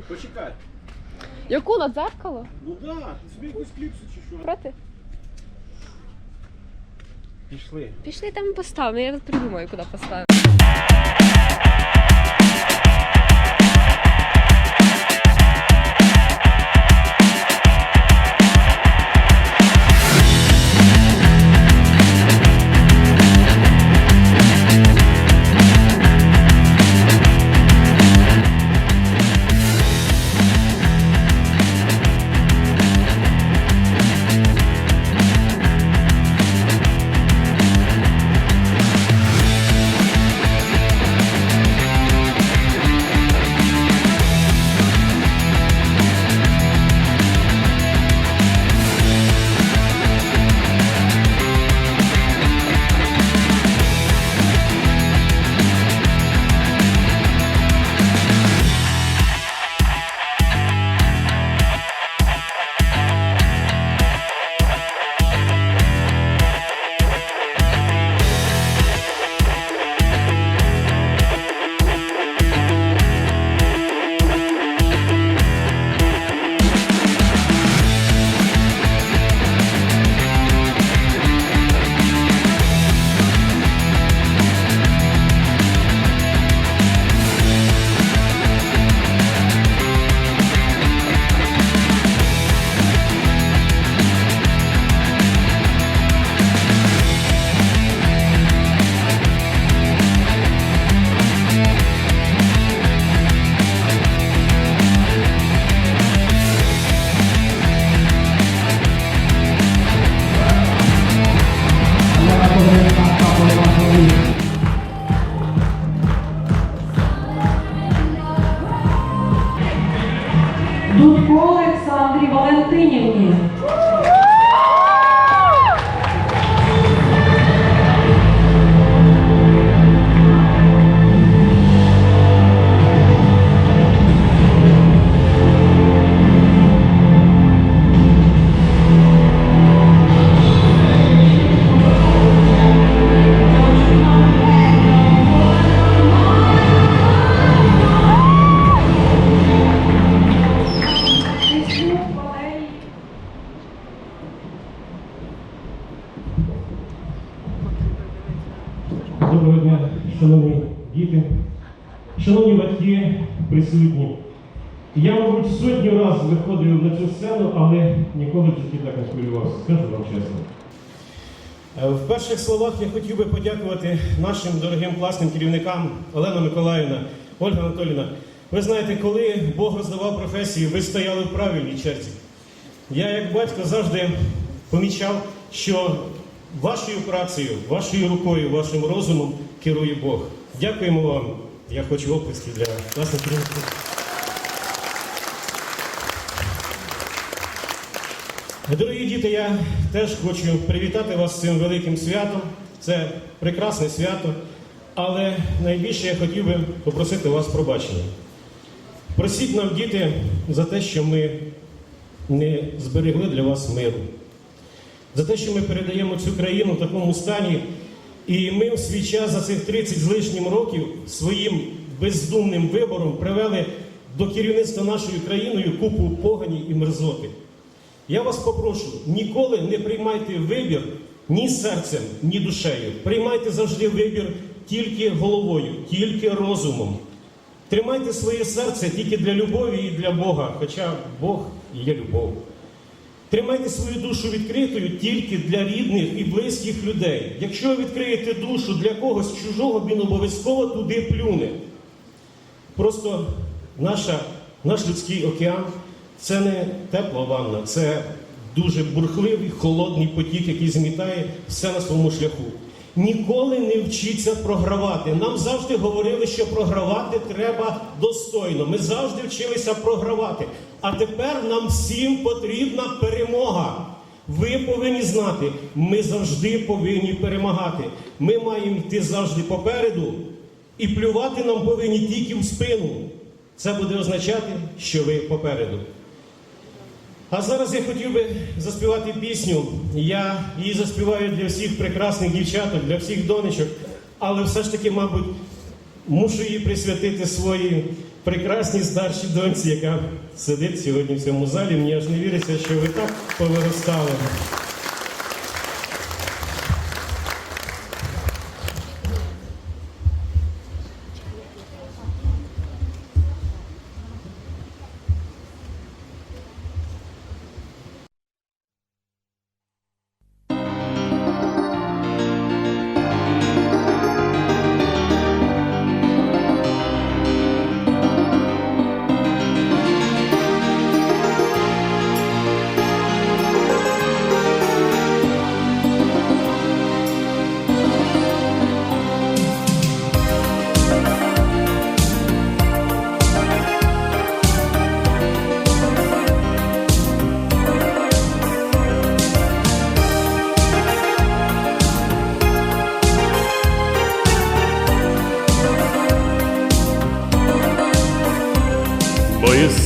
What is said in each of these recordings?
Почекай. Яку на дзеркало? Ну да, ти собі якусь кліпсу чи що? Проти? Пішли. Пішли там і поставимо, я придумаю, куди поставимо. Дудко Олександрі Валентинівні. Доброго дня, шановні діти, шановні батьки, присутні. Я, мабуть, сотню разів виходив на цю сцену, але ніколи в житті так не хвилювався, скажу вам чесно. Е, В перших словах я хотів би подякувати нашим дорогим класним керівникам Олена Миколаївна, Ольга Анатоліївна. Ви знаєте, коли Бог роздавав професію, ви стояли в правильній черзі. Я, як батько, завжди помічав, що вашою працею, вашою рукою, вашим розумом керує Бог. Дякуємо вам. Я хочу оплесків для класних керівників. Дорогі діти, я теж хочу привітати вас з цим великим святом. Це прекрасне свято. Але найбільше я хотів би попросити вас пробачення. Просіть нам, діти, за те, що ми не зберегли для вас миру, за те, що ми передаємо цю країну в такому стані, і ми в свій час за цих 30 з лишнім років своїм бездумним вибором привели до керівництва нашою країною купу погані і мерзоти. Я вас попрошу, ніколи не приймайте вибір ні серцем, ні душею. Приймайте завжди вибір тільки головою, тільки розумом. Тримайте своє серце тільки для любові і для Бога, хоча Бог є любов. Тримайте свою душу відкритою тільки для рідних і близьких людей. Якщо ви відкриєте душу для когось чужого, він обов'язково туди плюне. Просто наша, наш людський океан це не тепла ванна, це дуже бурхливий, холодний потік, який змітає все на своєму шляху. Ніколи не вчіться програвати. Нам завжди говорили, що програвати треба достойно. Ми завжди вчилися програвати. А тепер нам всім потрібна перемога. Ви повинні знати, ми завжди повинні перемагати. Ми маємо йти завжди попереду, і плювати нам повинні тільки в спину. Це буде означати, що ви попереду. А зараз я хотів би заспівати пісню. Я її заспіваю для всіх прекрасних дівчаток, для всіх донечок, але все ж таки, мабуть, мушу її присвятити своїй прекрасній старшій доньці, яка сидить сьогодні в цьому залі. Мені аж не віриться, що ви так повиростали.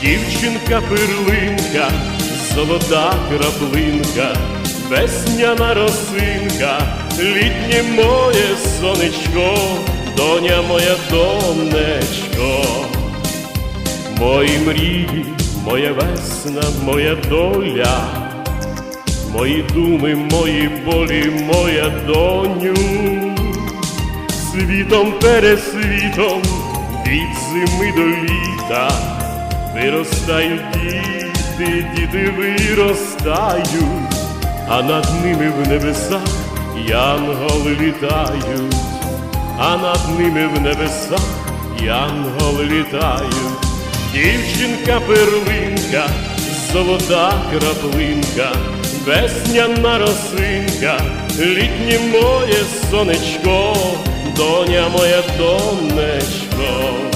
Дівчинка перлинка, золота краплинка, весняна росинка, літнє моє сонечко, доня моя донечко. Мої мрії, моя весна, моя доля, мої думи, мої болі, моя доню, світом пересвітом, від зими до літа, виростають діти, діти виростають, а над ними в небесах янголи літають, а над ними в небесах янголи літають. Дівчинка перлинка, золота краплинка, весняна росинка, літнє моє сонечко, доня моя донечко.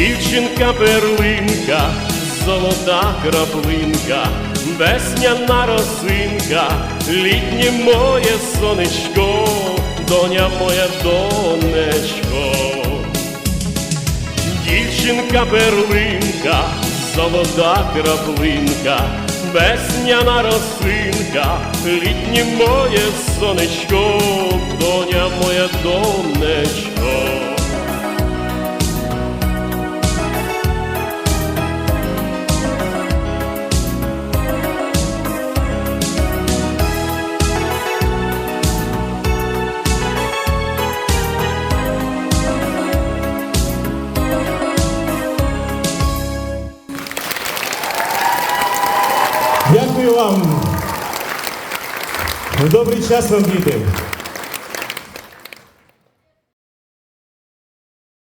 Дівчинка перлинка, золота краплинка, весняна росинка, літнє моє сонечко, доня моя донечко. Дівчинка перлинка, золота краплинка, весняна росинка, літнє моє сонечко, вам. Добрий час вам, діти.